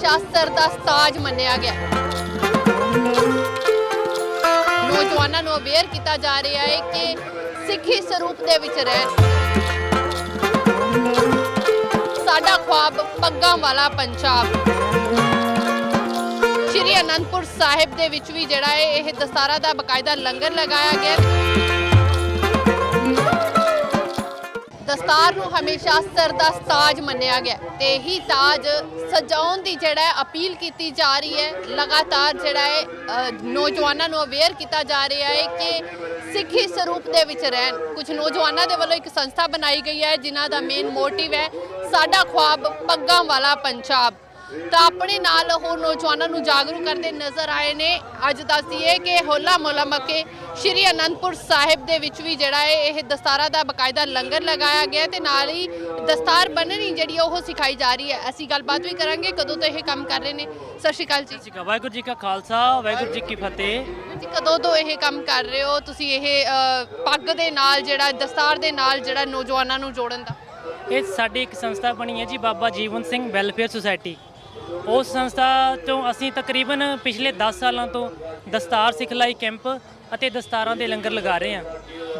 ਸ਼ਾਸਤਰ ਦਾ ਤਾਜ ਮੰਨਿਆ ਗਿਆ। ਨੌਜਵਾਨਾਂ ਨੂੰ ਅਵੇਅਰ ਕੀਤਾ ਜਾ ਰਿਹਾ ਹੈ ਕਿ ਸਿੱਖੀ ਸਰੂਪ ਦੇ ਵਿੱਚ ਰਹਿਣ। ਸਾਡਾ ਖੁਆਬ ਪੱਗਾਂ ਵਾਲਾ ਪੰਜਾਬ। ਸ਼੍ਰੀ ਅਨੰਦਪੁਰ ਸਾਹਿਬ ਦੇ ਵਿੱਚ ਵੀ ਜਿਹੜਾ ਹੈ, ਇਹ ਦਸਤਾਰਾ ਦਾ ਬਕਾਇਦਾ ਲੰਗਰ ਲਗਾਇਆ ਗਿਆ। ਦਸਤਾਰ ਨੂੰ ਹਮੇਸ਼ਾ ਸਿਰ ਦਾ ਤਾਜ ਮੰਨਿਆ ਗਿਆ ਤੇ ਇਹੀ ਤਾਜ ਸਜਾਉਣ ਦੀ ਜਿਹੜਾ ਹੈ ਅਪੀਲ ਕੀਤੀ ਜਾ ਰਹੀ ਹੈ। ਲਗਾਤਾਰ ਜਿਹੜਾ ਹੈ ਨੌਜਵਾਨਾਂ ਨੂੰ ਅਵੇਅਰ ਕੀਤਾ ਜਾ ਰਿਹਾ ਹੈ ਕਿ ਸਿੱਖੀ ਸਰੂਪ ਦੇ ਵਿੱਚ ਰਹਿਣ। ਕੁਝ ਨੌਜਵਾਨਾਂ ਦੇ ਵੱਲੋਂ ਇੱਕ ਸੰਸਥਾ ਬਣਾਈ ਗਈ ਹੈ, ਜਿਨ੍ਹਾਂ ਦਾ ਮੇਨ ਮੋਟਿਵ ਹੈ ਸਾਡਾ ਖੁਆਬ ਪੱਗਾਂ ਵਾਲਾ ਪੰਜਾਬ। ਤਾਂ ਆਪਣੇ ਨਾਲ ਹੋਰ ਨੌਜਵਾਨਾਂ ਨੂੰ ਜਾਗਰੂਕ ਕਰਦੇ ਨਜ਼ਰ ਆਏ ਨੇ। ਅੱਜ ਦੱਸਦੀਏ ਕਿ ਹੋਲਾ ਮੋਲਾ ਮੱਕੇ ਸ਼੍ਰੀ ਅਨੰਦਪੁਰ ਸਾਹਿਬ ਦੇ ਵਿੱਚ ਵੀ ਜਿਹੜਾ ਹੈ ਇਹ ਦਸਤਾਰਾ ਦਾ ਬਕਾਇਦਾ ਲੰਗਰ ਲਗਾਇਆ ਗਿਆ ਤੇ ਨਾਲ ਹੀ ਦਸਤਾਰ ਬੰਨਣੀ ਜਿਹੜੀ ਉਹ ਸਿਖਾਈ ਜਾ ਰਹੀ ਹੈ। ਅਸੀਂ ਗੱਲਬਾਤ ਵੀ ਕਰਾਂਗੇ ਕਦੋਂ ਤੋਂ ਇਹ ਕੰਮ ਕਰ ਰਹੇ ਨੇ। ਸਤਿ ਸ਼੍ਰੀ ਅਕਾਲ ਜੀ। ਵਾਹਿਗੁਰੂ ਜੀ ਕਾ ਖਾਲਸਾ ਵਾਹਿਗੁਰੂ ਜੀ ਕੀ ਫਤਿਹ। ਜੀ ਕਦੋਂ ਤੋਂ ਇਹ ਕੰਮ ਕਰ ਰਹੇ ਹੋ ਤੁਸੀਂ ਇਹ ਪੱਗ ਦੇ ਨਾਲ ਜਿਹੜਾ ਦਸਤਾਰ ਦੇ ਨਾਲ ਜਿਹੜਾ ਨੌਜਵਾਨਾਂ ਨੂੰ ਜੋੜਨ ਦਾ? ਇਹ ਸਾਡੀ ਇੱਕ ਸੰਸਥਾ ਬਣੀ ਹੈ ਜੀ ਬਾਬਾ ਜੀਵਨ ਸਿੰਘ ਵੈਲਫੇਅਰ ਸੁਸਾਇਟੀ। ਉਸ ਸੰਸਥਾ ਤੋਂ ਅਸੀਂ ਤਕਰੀਬਨ ਪਿਛਲੇ 10 ਸਾਲਾਂ ਤੋਂ ਦਸਤਾਰ ਸਿਖਲਾਈ ਕੈਂਪ ਅਤੇ ਦਸਤਾਰਾਂ ਦੇ ਲੰਗਰ ਲਗਾ ਰਹੇ ਹਾਂ।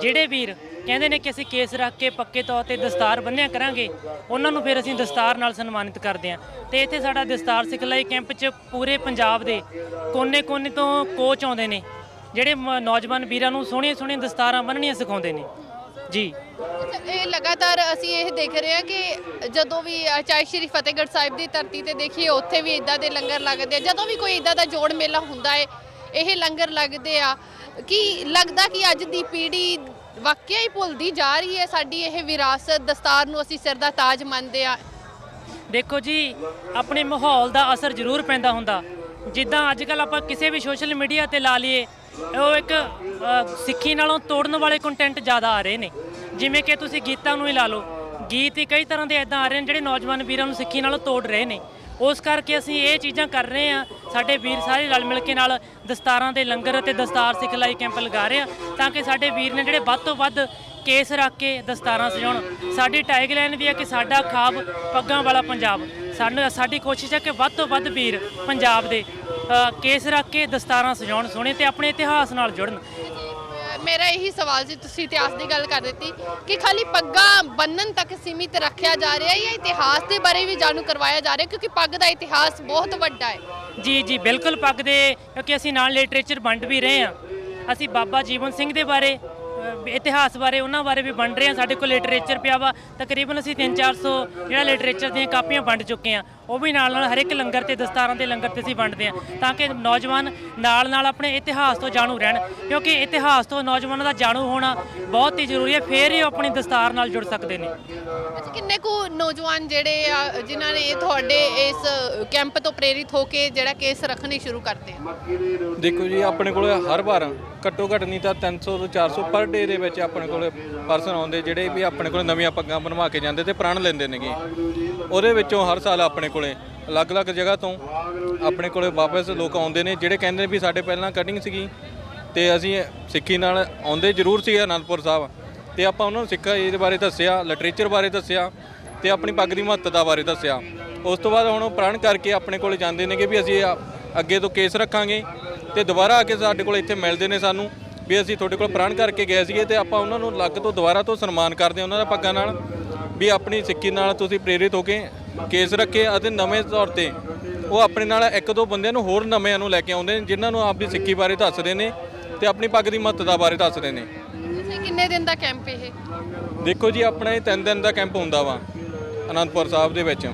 ਜਿਹੜੇ ਵੀਰ ਕਹਿੰਦੇ ਨੇ ਕਿ ਅਸੀਂ ਕੇਸ ਰੱਖ ਕੇ ਪੱਕੇ ਤੌਰ ਤੇ ਦਸਤਾਰ ਬੰਨਿਆ ਕਰਾਂਗੇ, ਉਹਨਾਂ ਨੂੰ ਫਿਰ ਅਸੀਂ ਦਸਤਾਰ ਨਾਲ ਸਨਮਾਨਿਤ ਕਰਦੇ ਹਾਂ। ਤੇ ਇੱਥੇ ਸਾਡਾ ਦਸਤਾਰ ਸਿਖਲਾਈ ਕੈਂਪ 'ਚ ਪੂਰੇ ਪੰਜਾਬ ਦੇ ਕੋਨੇ-ਕੋਨੇ ਤੋਂ ਕੋਚ ਆਉਂਦੇ ਨੇ, ਜਿਹੜੇ ਮ- ਨੌਜਵਾਨ ਵੀਰਾਂ ਨੂੰ ਸੋਹਣੀਆਂ ਸੋਹਣੀਆਂ ਦਸਤਾਰਾਂ ਬੰਨਣੀਆਂ ਸਿਖਾਉਂਦੇ ਨੇ। ਜੀ। ਇਹ ਲਗਾਤਾਰ ਅਸੀਂ ਇਹ ਦੇਖ ਰਹੇ ਹਾਂ ਕਿ ਜਦੋਂ ਵੀ ਚਾਹੇ ਸ਼੍ਰੀ ਫਤਿਹਗੜ੍ਹ ਸਾਹਿਬ ਦੀ ਧਰਤੀ ਤੇ ਦੇਖੀਏ ਉੱਥੇ ਵੀ ਇਦਾਂ ਦੇ ਲੰਗਰ ਲੱਗਦੇ ਆ। ਜਦੋਂ ਵੀ ਕੋਈ ਇਦਾਂ ਦਾ ਜੋੜ ਮੇਲਾ ਹੁੰਦਾ ਹੈ ਇਹ ਲੰਗਰ ਲੱਗਦੇ ਆ। ਕੀ ਲੱਗਦਾ ਕਿ ਅੱਜ ਦੀ ਪੀੜ੍ਹੀ ਵਾਕਿਆ ਹੀ ਭੁੱਲਦੀ ਜਾ ਰਹੀ ਹੈ ਸਾਡੀ ਇਹ ਵਿਰਾਸਤ ਦਸਤਾਰ ਨੂੰ ਅਸੀਂ ਸਿਰ ਦਾ ਤਾਜ ਮੰਨਦੇ ਆ ਦੇਖੋ ਜੀ ਆਪਣੇ ਮਾਹੌਲ ਦਾ ਅਸਰ ਜ਼ਰੂਰ ਪੈਂਦਾ ਹੁੰਦਾ। ਜਿੱਦਾਂ ਅੱਜ ਕੱਲ ਆਪਾਂ ਕਿਸੇ ਵੀ ਸੋਸ਼ਲ ਮੀਡੀਆ ਤੇ ਲਾ ਲਈਏ ਉਹ ਇੱਕ ਸਿੱਖੀ ਨਾਲੋਂ ਤੋੜਨ ਵਾਲੇ ਕੰਟੈਂਟ ਜ਼ਿਆਦਾ ਆ ਰਹੇ ਨੇ। ਜਿਵੇਂ ਕਿ ਤੁਸੀਂ ਗੀਤਾਂ ਨੂੰ ਹੀ ਲਾ ਲਓ। ਗੀਤ ਹੀ ਕਈ ਤਰ੍ਹਾਂ ਦੇ ਐਦਾਂ ਆ ਰਹੇ ਨੇ ਜਿਹੜੇ ਨੌਜਵਾਨ ਵੀਰਾਂ ਨੂੰ ਸਿੱਖੀ ਨਾਲੋਂ ਤੋੜ ਰਹੇ ਨੇ। ਉਸ ਕਰਕੇ ਅਸੀਂ ਇਹ ਚੀਜ਼ਾਂ ਕਰ ਰਹੇ ਹਾਂ। ਸਾਡੇ ਵੀਰ ਸਾਰੇ ਰਲ ਮਿਲ ਕੇ ਨਾਲ ਦਸਤਾਰਾਂ ਦੇ ਲੰਗਰ ਅਤੇ ਦਸਤਾਰ ਸਿਖਲਾਈ ਕੈਂਪ ਲਗਾ ਰਹੇ ਹਾਂ ਤਾਂ ਕਿ ਸਾਡੇ ਵੀਰ ਨੇ ਜਿਹੜੇ ਵੱਧ ਤੋਂ ਵੱਧ ਕੇਸ ਰੱਖ ਕੇ ਦਸਤਾਰਾਂ ਸਜਾਉਣ। ਸਾਡੀ ਟੈਗਲਾਈਨ ਵੀ ਹੈ ਕਿ ਸਾਡਾ ਖਾਬ ਪੱਗਾਂ ਵਾਲਾ ਪੰਜਾਬ। ਸਾਨੂੰ ਸਾਡੀ ਕੋਸ਼ਿਸ਼ ਹੈ ਕਿ ਵੱਧ ਤੋਂ ਵੱਧ ਵੀਰ ਪੰਜਾਬ ਦੇ ਕੇਸ ਰੱਖ ਕੇ ਦਸਤਾਰਾਂ ਸਜਾਉਣ ਸੋਹਣੇ ਤੇ ਆਪਣੇ ਇਤਿਹਾਸ ਨਾਲ ਜੁੜਨ। ਮੇਰਾ ਇਹੀ ਸਵਾਲ ਸੀ ਤੁਸੀਂ ਇਤਿਹਾਸ ਦੀ ਗੱਲ ਕਰ ਦਿੱਤੀ ਕਿ ਖਾਲੀ ਪੱਗਾਂ ਬੰਨਣ ਤੱਕ ਸੀਮਿਤ ਰੱਖਿਆ ਜਾ ਰਿਹਾ ਹੈ ਜਾਂ ਇਤਿਹਾਸ ਦੇ ਬਾਰੇ ਵੀ ਜਾਣੂ ਕਰਵਾਇਆ ਜਾ ਰਿਹਾ? ਕਿਉਂਕਿ ਪੱਗ ਦਾ ਇਤਿਹਾਸ ਬਹੁਤ ਵੱਡਾ ਹੈ। ਜੀ ਜੀ ਬਿਲਕੁਲ ਪੱਗ ਦੇ ਕਿਉਂਕਿ ਅਸੀਂ ਨਾਲ ਲਿਟਰੇਚਰ ਵੰਡ ਵੀ ਰਹੇ ਹਾਂ। ਅਸੀਂ ਬਾਬਾ ਜੀਵਨ ਸਿੰਘ ਦੇ ਬਾਰੇ ਇਤਿਹਾਸ ਬਾਰੇ, ਉਹਨਾਂ ਬਾਰੇ ਵੀ ਵੰਡ ਰਹੇ ਹਾਂ। ਸਾਡੇ ਕੋਲ ਲਿਟਰੇਚਰ ਪਿਆ ਵਾ। ਤਕਰੀਬਨ ਅਸੀਂ 3-400 ਜਿਹੜਾ ਲਿਟਰੇਚਰ ਦੀਆਂ ਕਾਪੀਆਂ ਵੰਡ ਚੁੱਕੇ ਹਾਂ। ਉਹ ਵੀ ਨਾਲ ਨਾਲ ਹਰ ਇੱਕ ਲੰਗਰ ਤੇ ਦਸਤਾਰਾਂ ਦੇ ਲੰਗਰ ਤੇ ਅਸੀਂ ਵੰਡਦੇ ਹਾਂ ਤਾਂ ਕਿ ਨੌਜਵਾਨ ਨਾਲ ਨਾਲ ਆਪਣੇ ਇਤਿਹਾਸ ਤੋਂ ਜਾਣੂ ਰਹਿਣ ਕਿਉਂਕਿ ਇਤਿਹਾਸ ਤੋਂ ਨੌਜਵਾਨਾਂ ਦਾ ਜਾਣੂ ਹੋਣਾ ਬਹੁਤ ਹੀ ਜ਼ਰੂਰੀ ਹੈ ਫੇਰ ਹੀ ਉਹ ਆਪਣੀ ਦਸਤਾਰ ਨਾਲ ਜੁੜ ਸਕਦੇ ਨੇ। ਅੱਛਾ ਕਿੰਨੇ ਕੁ ਨੌਜਵਾਨ ਜਿਹੜੇ ਆ ਜਿਨ੍ਹਾਂ ਨੇ ਇਹ ਤੁਹਾਡੇ ਇਸ ਕੈਂਪ ਤੋਂ ਪ੍ਰੇਰਿਤ ਹੋ ਕੇ ਜਿਹੜਾ ਕੇਸ ਰੱਖਣੇ ਸ਼ੁਰੂ ਕਰਦੇ ਆ? ਦੇਖੋ ਜੀ ਆਪਣੇ ਕੋਲ ਹਰ ਵਾਰ ਘੱਟੋ ਘੱਟ ਨਹੀਂ ਤਾਂ 300 ਤੋਂ 400 ਪਰ ਡੇ ਦੇ ਵਿੱਚ ਆਪਣੇ ਕੋਲ ਪਰਸਨ ਆਉਂਦੇ ਜਿਹੜੇ ਵੀ ਆਪਣੇ ਕੋਲ ਨਵੀਆਂ ਪੱਗਾਂ ਬਣਵਾ ਕੇ ਜਾਂਦੇ ਤੇ ਪ੍ਰਣ ਲੈਂਦੇ ਨੇਗੇ। ਉਹਦੇ ਵਿੱਚੋਂ ਹਰ ਸਾਲ ਆਪਣੇ ਕੋਲੇ ਅਲੱਗ-ਅਲੱਗ ਜਗ੍ਹਾ ਤੋਂ ਆਪਣੇ ਕੋਲੇ ਵਾਪਸ ਲੋਕ ਆਉਂਦੇ ਨੇ, ਜਿਹੜੇ ਕਹਿੰਦੇ ਨੇ ਵੀ ਸਾਡੇ ਪਹਿਲਾਂ ਕਟਿੰਗ ਸੀਗੀ ਤੇ ਅਸੀਂ ਸਿੱਖੀ ਨਾਲ ਆਉਂਦੇ ਜ਼ਰੂਰ ਸੀ ਅਨੰਦਪੁਰ ਸਾਹਿਬ। ਤੇ ਆਪਾਂ ਉਹਨਾਂ ਨੂੰ ਸਿੱਖਾ ਇਹਦੇ ਬਾਰੇ ਦੱਸਿਆ ਲਿਟਰੇਚਰ ਬਾਰੇ ਦੱਸਿਆ ਤੇ ਆਪਣੀ ਪੱਗ ਦੀ ਮਹੱਤਤਾ ਬਾਰੇ ਦੱਸਿਆ। ਉਸ ਤੋਂ ਬਾਅਦ ਹੁਣ ਉਹ ਪ੍ਰਣ ਕਰਕੇ ਆਪਣੇ ਕੋਲੇ ਜਾਂਦੇ ਨੇ ਕਿ ਵੀ ਅਸੀਂ ਅੱਗੇ ਤੋਂ ਕੇਸ ਰੱਖਾਂਗੇ ਤੇ ਦੁਬਾਰਾ ਆ ਕੇ ਸਾਡੇ ਕੋਲ ਇੱਥੇ ਮਿਲਦੇ ਨੇ ਸਾਨੂੰ ਵੀ ਅਸੀਂ ਤੁਹਾਡੇ ਕੋਲ ਪ੍ਰਣ ਕਰਕੇ ਗਏ ਸੀਗੇ ਤੇ ਆਪਾਂ ਉਹਨਾਂ ਨੂੰ ਲੱਗ ਤੋਂ ਦੁਬਾਰਾ ਤੋਂ ਸਨਮਾਨ ਕਰਦੇ ਹਾਂ ਉਹਨਾਂ ਦਾ ਪੱਗਾਂ ਨਾਲ ਵੀ ਆਪਣੀ ਸਿੱਖੀ ਨਾਲ ਤੁਸੀਂ ਪ੍ਰੇਰਿਤ ਹੋ ਕੇ ਕੇਸ ਰੱਖੇ ਅਤੇ ਨਵੇਂ ਤੌਰ ਤੇ ਉਹ ਆਪਣੇ ਨਾਲ ਇੱਕ ਦੋ ਬੰਦਿਆਂ ਨੂੰ ਹੋਰ ਨਵਿਆਂ ਨੂੰ ਲੈ ਕੇ ਆਉਂਦੇ ਨੇ ਜਿਨ੍ਹਾਂ ਨੂੰ ਆਪਦੀ ਸਿੱਖੀ ਬਾਰੇ ਦੱਸਦੇ ਨੇ ਤੇ ਆਪਣੀ ਪੱਗ ਦੀ ਮਹੱਤਤਾ ਬਾਰੇ ਦੱਸਦੇ ਨੇ। ਅੱਛਾ ਕਿੰਨੇ ਦਿਨ ਦਾ ਕੈਂਪ ਇਹ? ਦੇਖੋ ਜੀ ਆਪਣਾ ਇਹ ਤਿੰਨ ਦਿਨ ਦਾ ਕੈਂਪ ਹੁੰਦਾ ਵਾ ਅਨੰਦਪੁਰ ਸਾਹਿਬ ਦੇ ਵਿੱਚ।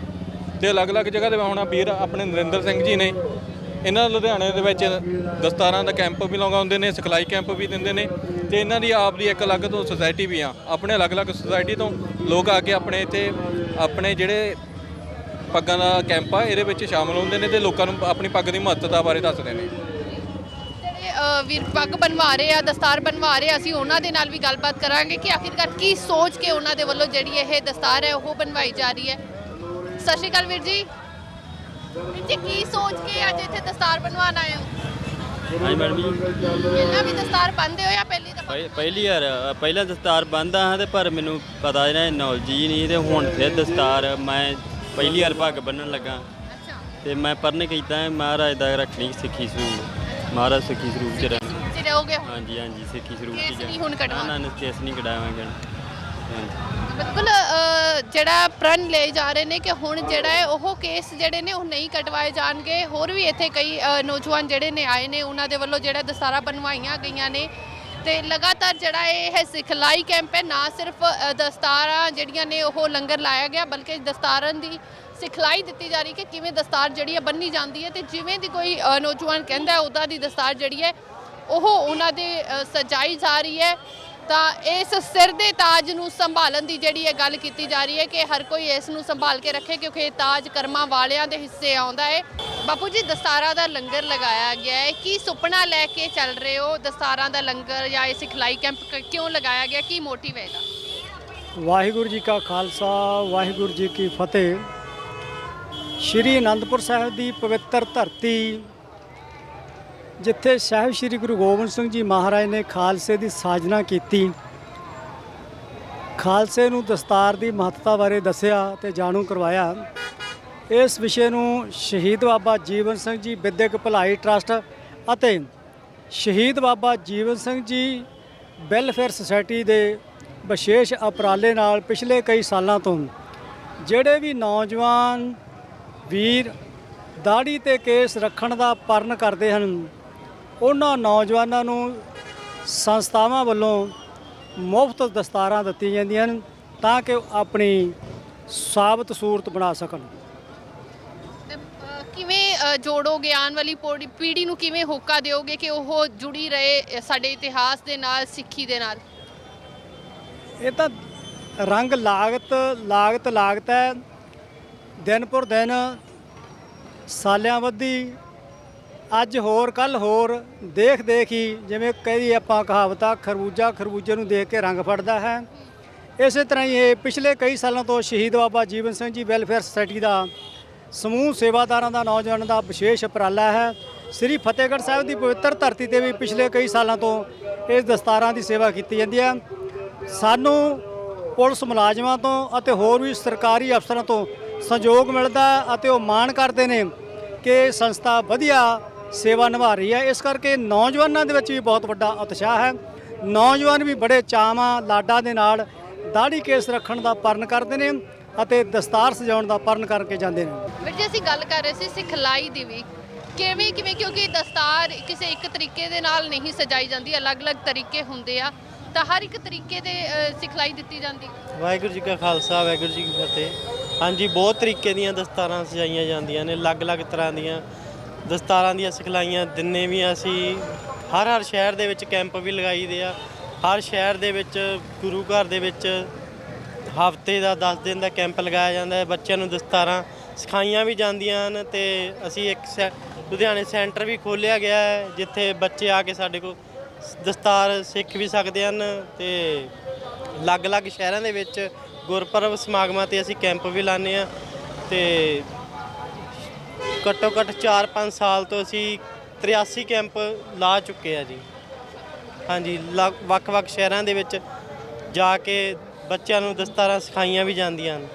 ਤੇ ਅਲੱਗ-ਅਲੱਗ ਜਗ੍ਹਾ ਤੇ ਹੁਣ ਵੀਰ ਆਪਣੇ ਨਰਿੰਦਰ ਸਿੰਘ ਜੀ ਨੇ ਇਹਨਾਂ ਲੁਧਿਆਣੇ ਦੇ ਵਿੱਚ ਦਸਤਾਰਾਂ ਦਾ ਕੈਂਪ ਵੀ ਲਗਾਉਂਦੇ ਨੇ ਸਿਖਲਾਈ ਕੈਂਪ ਵੀ ਦਿੰਦੇ ਨੇ ਤੇ ਇਹਨਾਂ ਦੀ ਆਪ ਦੀ ਇੱਕ ਅਲੱਗ ਤੋਂ ਸੁਸਾਇਟੀ ਵੀ ਆ। ਆਪਣੇ ਅਲੱਗ-ਅਲੱਗ ਸੁਸਾਇਟੀ ਤੋਂ ਲੋਕ ਆ ਕੇ ਆਪਣੇ ਇੱਥੇ ਆਪਣੇ ਜਿਹੜੇ ਪੱਗਾਂ ਦਾ ਕੈਂਪ ਆ ਇਹਦੇ ਵਿੱਚ ਸ਼ਾਮਲ ਹੁੰਦੇ ਨੇ ਤੇ ਲੋਕਾਂ ਨੂੰ ਆਪਣੀ ਪੱਗ ਦੀ ਮਹੱਤਤਾ ਬਾਰੇ ਦੱਸਦੇ ਨੇ। ਜਿਹੜੇ ਅ, ਵੀਰ ਪੱਗ ਬਣਵਾ ਰਹੇ ਆ ਦਸਤਾਰ ਬਣਵਾ ਰਹੇ ਆ ਅਸੀਂ ਉਹਨਾਂ ਦੇ ਨਾਲ ਵੀ ਗੱਲਬਾਤ ਕਰਾਂਗੇ ਕਿ ਆਖਿਰਕਾਰ ਕੀ ਸੋਚ ਕੇ ਉਹਨਾਂ ਦੇ ਵੱਲੋਂ ਜਿਹੜੀ ਇਹ ਦਸਤਾਰ ਹੈ ਉਹ ਬਣਵਾਈ ਜਾ ਰਹੀ ਹੈ। ਸਤਿ ਸ਼੍ਰੀ ਅਕਾਲ ਵੀਰ ਜੀ। ਵੀਰ ਜੀ ਕੀ ਸੋਚ ਕੇ ਅੱਜ ਇੱਥੇ ਦਸਤਾਰ ਬਣਵਾਉਣ ਆਏ ਹੋ? ਹਾਂਜੀ ਮੈਡਮ ਜੀ। ਪਹਿਲਾਂ ਵੀ ਦਸਤਾਰ ਬੰਨਦੇ ਹੋ ਜਾਂ ਪਹਿਲੀ ਦਫਾ? ਪਹਿ- ਪਹਿਲੀ ਵਾਰ ਅ, ਪਹਿਲਾਂ ਦਸਤਾਰ ਬੰਨਦਾ ਹਾਂ ਤੇ ਪਰ ਮੈਨੂੰ ਪਤਾ ਇਹਨਾਂ ਨੌਲੇਜ ਹੀ ਨਹੀਂ ਤੇ ਹੁਣ ਫਿਰ ਦਸਤਾਰ ਮੈਂ ਪਹਿਲੀ ਵਾਰ ਪੱਗ ਬੰਨਣ ਲੱਗਾ। ਅੱਛਾ। ਤੇ ਮੈਂ ਪੜ੍ਹਨ ਕੀਤਾ ਹੈ ਮਹਾਰਾਜ ਦਾ ਰੱਖਣੀ ਸਿੱਖੀ ਸਰੂਪ ਮਹਾਰਾਜ ਸਿੱਖੀ ਸਰੂਪ ਚ ਰਹਿਣਾ। ਚ ਰਹੋਗੇ ਹੁਣ? ਹਾਂਜੀ ਹਾਂਜੀ ਸਿੱਖੀ ਸਰੂਪ ਕੇਸ ਚ ਨਹੀਂ ਹੁਣ ਕਟਵਾ- ਨਾ ਨਾ ਕੇਸ ਨਹੀਂ ਕਢਾਵਾਂਗੇ ਹਾਂਜੀ। ਬਿਲਕੁਲ ਅ, ਜਿਹੜਾ ਪ੍ਰਣ ਲਏ ਜਾ ਰਹੇ ਨੇ ਕਿ ਹੁਣ ਜਿਹੜਾ ਹੈ ਉਹ ਕੇਸ ਜਿਹੜੇ ਨੇ ਉਹ ਨਹੀਂ ਕਟਵਾਏ ਜਾਣਗੇ। ਹੋਰ ਵੀ ਇੱਥੇ ਕਈ ਅ, ਨੌਜਵਾਨ ਜਿਹੜੇ ਨੇ ਆਏ ਨੇ ਉਹਨਾਂ ਦੇ ਵੱਲੋਂ ਜਿਹੜਾ ਦਸਤਾਰਾ ਬਣਵਾਈਆਂ ਗਈਆਂ ਨੇ ਤੇ ਲਗਾਤਾਰ ਜਿਹੜਾ ਇਹ ਸਿਖਲਾਈ ਕੈਂਪ ਹੈ, ਨਾ ਸਿਰਫ ਦਸਤਾਰਾਂ ਜਿਹੜੀਆਂ ਨੇ ਉਹ ਲੰਗਰ ਲਾਇਆ ਗਿਆ, ਬਲਕਿ ਦਸਤਾਰਾਂ ਦੀ ਸਿਖਲਾਈ ਦਿੱਤੀ ਜਾ ਰਹੀ ਕਿ ਕਿਵੇਂ ਦਸਤਾਰ ਜਿਹੜੀ ਹੈ ਬੰਨੀ ਜਾਂਦੀ ਹੈ ਤੇ ਜਿਵੇਂ ਦੀ ਕੋਈ ਨੌਜਵਾਨ ਕਹਿੰਦਾ ਹੈ, ਉਹਦਾ ਦੀ ਦਸਤਾਰ ਜਿਹੜੀ ਹੈ, ਉਹ ਉਹਨਾਂ ਦੇ ਸਜਾਈ ਜਾ ਰਹੀ ਹੈ। ਤਾਂ ਇਸ ਸਿਰ ਦੇ ਤਾਜ ਨੂੰ ਸੰਭਾਲਣ ਦੀ ਜਿਹੜੀ ਇਹ ਗੱਲ ਕੀਤੀ ਜਾ ਰਹੀ ਹੈ ਕਿ ਹਰ ਕੋਈ ਇਸ ਨੂੰ ਸੰਭਾਲ ਕੇ ਰੱਖੇ ਕਿਉਂਕਿ ਇਹ ਤਾਜ ਕਰਮਾਂ ਵਾਲਿਆਂ ਦੇ ਹਿੱਸੇ ਆਉਂਦਾ ਹੈ। ਬਾਪੂ ਜੀ, ਦਸਤਾਰਾਂ ਦਾ ਲੰਗਰ ਲਗਾਇਆ ਗਿਆ ਹੈ। ਕੀ ਸੁਪਨਾ ਲੈ ਕੇ ਚੱਲ ਰਹੇ ਹੋ ਦਸਤਾਰਾਂ ਦਾ ਲੰਗਰ ਜਾਂ ਇਹ ਸਿਖਲਾਈ ਕੈਂਪ ਕਿਉਂ ਲਗਾਇਆ ਗਿਆ? ਕੀ ਮੋਟਿਵ ਹੈ ਇਹਦਾ? ਵਾਹਿਗੁਰੂ ਜੀ ਕਾ ਖਾਲਸਾ, ਵਾਹਿਗੁਰੂ ਜੀ ਕੀ ਫਤਿਹ। ਸ਼੍ਰੀ ਅਨੰਦਪੁਰ ਸਾਹਿਬ ਦੀ ਪਵਿੱਤਰ ਧਰਤੀ ਜਿੱਥੇ ਸਾਹਿਬ ਸ਼੍ਰੀ ਗੁਰੂ ਗੋਬਿੰਦ ਸਿੰਘ ਜੀ ਮਹਾਰਾਜ ਨੇ ਖਾਲਸੇ ਦੀ ਸਾਜਨਾ ਕੀਤੀ। ਖਾਲਸੇ ਨੂੰ ਦਸਤਾਰ ਦੀ ਮਹੱਤਤਾ ਬਾਰੇ ਦੱਸਿਆ ਤੇ ਜਾਣੂ ਕਰਵਾਇਆ। ਇਸ ਵਿਸ਼ੇ ਨੂੰ ਸ਼ਹੀਦ ਬਾਬਾ ਜੀਵਨ ਸਿੰਘ ਜੀ ਵਿਦਿਅਕ ਭਲਾਈ ਟਰਸਟ ਅਤੇ ਸ਼ਹੀਦ ਬਾਬਾ ਜੀਵਨ ਸਿੰਘ ਜੀ ਵੈਲਫੇਅਰ ਸੁਸਾਇਟੀ ਦੇ ਵਿਸ਼ੇਸ਼ ਉਪਰਾਲੇ ਨਾਲ ਪਿਛਲੇ ਕਈ ਸਾਲਾਂ ਤੋਂ, ਜਿਹੜੇ ਵੀ ਨੌਜਵਾਨ ਵੀਰ ਦਾੜੀ ਤੇ ਕੇਸ ਰੱਖਣ ਦਾ ਪਰਨ ਕਰਦੇ ਹਨ ਉਹਨਾਂ ਨੌਜਵਾਨਾਂ ਨੂੰ ਸੰਸਥਾਵਾਂ ਵੱਲੋਂ ਮੁਫਤ ਦਸਤਾਰਾਂ ਦਿੱਤੀਆਂ ਜਾਂਦੀਆਂ ਹਨ ਤਾਂ ਕਿ ਉਹ ਆਪਣੀ ਸਾਬਤ ਸੂਰਤ ਬਣਾ ਸਕਣ। ਕਿਵੇਂ ਜੋੜੋਗੇ ਆਉਣ ਵਾਲੀ ਪੌੜੀ- ਪੀੜ੍ਹੀ ਨੂੰ ਕਿਵੇਂ ਹੋਕਾ ਦਿਓਗੇ ਕਿ ਉਹ ਜੁੜੀ ਰਹੇ ਸਾਡੇ ਇਤਿਹਾਸ ਦੇ ਨਾਲ ਸਿੱਖੀ ਦੇ ਨਾਲ? ਇਹ ਤਾਂ ਰੰਗ ਲਾਗਤ ਲਾਗਤ ਲਾਗਤ ਹੈ। ਦਿਨ ਪਰ ਦਿਨ ਸਾਲਿਆਂ ਵੱਧੀ ਅੱਜ ਹੋਰ ਕੱਲ ਹੋਰ, ਦੇਖ ਦੇਖ ਹੀ ਜਿਵੇਂ ਕਹਦੀ ਆਪਾਂ ਕਹਾਵਤ, ਖਰਬੂਜਾ ਖਰਬੂਜੇ ਨੂੰ ਦੇਖ ਕੇ ਰੰਗ ਫੜਦਾ ਹੈ। ਇਸੇ ਤਰ੍ਹਾਂ ਹੀ ਇਹ ਪਿਛਲੇ ਕਈ ਸਾਲਾਂ ਤੋਂ ਸ਼ਹੀਦ ਬਾਬਾ ਜੀਵਨ ਸਿੰਘ ਜੀ ਵੈਲਫੇਅਰ ਸੁਸਾਇਟੀ ਦਾ ਸਮੂਹ ਸੇਵਾਦਾਰਾਂ ਦਾ ਨੌਜਵਾਨਾਂ ਦਾ ਵਿਸ਼ੇਸ਼ ਉਪਰਾਲਾ ਹੈ। ਸ੍ਰੀ ਫਤਿਹਗੜ੍ਹ ਸਾਹਿਬ ਦੀ ਪਵਿੱਤਰ ਧਰਤੀ ਤੇ ਵੀ ਪਿਛਲੇ ਕਈ ਸਾਲਾਂ ਤੋਂ ਇਸ ਦਸਤਾਰਾਂ ਦੀ ਸੇਵਾ ਕੀਤੀ ਜਾਂਦੀ ਹੈ। ਸਾਨੂੰ ਪੁਲਿਸ ਮੁਲਾਜ਼ਮਾਂ ਤੋਂ ਅਤੇ ਹੋਰ ਵੀ ਸਰਕਾਰੀ ਅਫਸਰਾਂ ਤੋਂ ਸਹਿਯੋਗ ਮਿਲਦਾ ਅਤੇ ਉਹ ਮਾਣ ਕਰਦੇ ਨੇ ਕਿ ਸੰਸਥਾ ਵਧੀਆ ਸੇਵਾ ਨਿਭਾ ਰਹੀ ਹੈ। ਇਸ ਕਰਕੇ ਨੌਜਵਾਨਾਂ ਦੇ ਵਿੱਚ ਵੀ ਬਹੁਤ ਵੱਡਾ ਉਤਸ਼ਾਹ ਹੈ। ਨੌਜਵਾਨ ਵੀ ਬੜੇ ਚਾਵਾਂ ਲਾਡਾਂ ਦੇ ਨਾਲ ਦਾੜੀ ਕੇਸ ਰੱਖਣ ਦਾ ਪਰਨ ਕਰਦੇ ਨੇ ਅਤੇ ਦਸਤਾਰ ਸਜਾਉਣ ਦਾ ਪਰਨ ਕਰਕੇ ਜਾਂਦੇ ਨੇ। ਵੀਰ ਜੀ ਅਸੀਂ ਗੱਲ ਕਰ ਰਹੇ ਸੀ ਸਿਖਲਾਈ ਦੀ ਵੀ। ਕਿਵੇਂ ਕਿਵੇਂ? ਕਿਉਂਕਿ ਦਸਤਾਰ ਕਿਸੇ ਇੱਕ ਤਰੀਕੇ ਦੇ ਨਾਲ ਨਹੀਂ ਸਜਾਈ ਜਾਂਦੀ ਅਲੱਗ-ਅਲੱਗ ਤਰੀਕੇ ਹੁੰਦੇ ਆ। ਤਾਂ ਹਰ ਇੱਕ ਤਰੀਕੇ ਦੇ ਸਿਖਲਾਈ ਦਿੱਤੀ ਜਾਂਦੀ। ਵਾਹਿਗੁਰੂ ਜੀ ਕਾ ਖਾਲਸਾ ਵਾਹਿਗੁਰੂ ਜੀ ਕੀ ਫਤਿਹ। ਹਾਂਜੀ ਬਹੁਤ ਤਰੀਕੇ ਦੀਆਂ ਦਸਤਾਰਾਂ ਸਜਾਈਆਂ ਜਾਂਦੀਆਂ ਨੇ ਅਲੱਗ-ਅਲੱਗ ਤਰ੍ਹਾਂ ਦੀਆਂ। ਦਸਤਾਰਾਂ ਦੀਆਂ ਸਿਖਲਾਈਆਂ ਦਿੰਨੇ ਵੀ ਅਸੀਂ। ਹਰ ਹਰ ਸ਼ਹਿਰ ਦੇ ਵਿੱਚ ਕੈਂਪ ਵੀ ਲਗਾਈਦੇ ਆ। ਹਰ ਸ਼ਹਿਰ ਦੇ ਵਿੱਚ, ਗੁਰੂ ਘਰ ਦੇ ਵਿੱਚ ਹਫ਼ਤੇ ਦਾ 10 ਦਿਨ ਦਾ ਕੈਂਪ ਲਗਾਇਆ ਜਾਂਦਾ ਹੈ। ਬੱਚਿਆਂ ਨੂੰ ਦਸਤਾਰਾਂ ਸਿਖਾਈਆਂ ਵੀ ਜਾਂਦੀਆਂ ਹਨ ਤੇ ਅਸੀਂ ਇੱਕ ਸੈ- ਲੁਧਿਆਣੇ ਸੈਂਟਰ ਵੀ ਖੋਲ੍ਹਿਆ ਗਿਆ ਹੈ, ਜਿੱਥੇ ਬੱਚੇ ਆ ਕੇ ਸਾਡੇ ਕੋਲ ਦਸਤਾਰ ਸਿੱਖ ਵੀ ਸਕਦੇ ਹਨ ਤੇ ਅਲੱਗ-ਅਲੱਗ ਸ਼ਹਿਰਾਂ ਦੇ ਵਿੱਚ ਗੁਰਪੁਰਬ ਸਮਾਗਮਾਂ ਤੇ ਅਸੀਂ ਕੈਂਪ ਵੀ ਲਾਉਂਦੇ ਆ ਤੇ ਘੱਟੋ ਘੱਟ 4-5 ਸਾਲ ਤੋਂ ਅਸੀਂ 83 ਕੈਂਪ ਲਾ ਚੁੱਕੇ ਆ ਜੀ। ਹਾਂਜੀ, ਲ- ਵੱਖ-ਵੱਖ ਸ਼ਹਿਰਾਂ ਦੇ ਵਿੱਚ ਜਾ ਕੇ ਬੱਚਿਆਂ ਨੂੰ ਦਸਤਾਰਾਂ ਸਿਖਾਈਆਂ ਵੀ ਜਾਂਦੀਆਂ ਹਨ।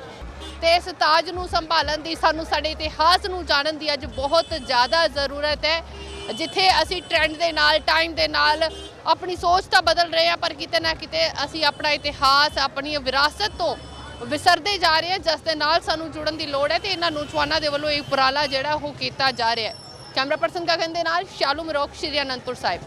ਤੇ ਇਸ ਤਾਜ ਨੂੰ ਸੰਭਾਲਣ ਦੀ ਸਾਨੂੰ ਸਾਡੇ ਇਤਿਹਾਸ ਨੂੰ ਜਾਣਨ ਦੀ ਅੱਜ ਬਹੁਤ ਜ਼ਿਆਦਾ ਜ਼ਰੂਰਤ ਹੈ। ਜਿੱਥੇ ਅਸੀਂ ਟ੍ਰੈਂਡ ਦੇ ਨਾਲ ਟਾਈਮ ਦੇ ਨਾਲ ਆਪਣੀ ਸੋਚ ਤਾਂ ਬਦਲ ਰਹੇ ਹਾਂ, ਪਰ ਕਿਤੇ ਨਾ ਕਿਤੇ ਅਸੀਂ ਆਪਣਾ ਇਤਿਹਾਸ, ਆਪਣੀ ਵਿਰਾਸਤ ਤੋਂ ਵਿਸਰਦੇ ਜਾ ਰਹੇ ਹਾਂ ਜਿਸ ਦੇ ਨਾਲ ਸਾਨੂੰ ਜੁੜਨ ਦੀ ਲੋੜ ਹੈ ਤੇ ਇਹਨਾਂ ਨੌਜਵਾਨਾਂ ਦੇ ਵੱਲੋਂ ਇਹ ਉਪਰਾਲਾ ਜਿਹੜਾ ਉਹ ਕੀਤਾ ਜਾ ਰਿਹਾ ਹੈ। ਕੈਮਰਾ ਪਰਸਨ ਗਗਨ ਦੇ ਨਾਲ ਸ਼ਾਲੂ ਮਰੋਕ, ਸ਼੍ਰੀ ਅਨੰਦਪੁਰ ਸਾਹਿਬ।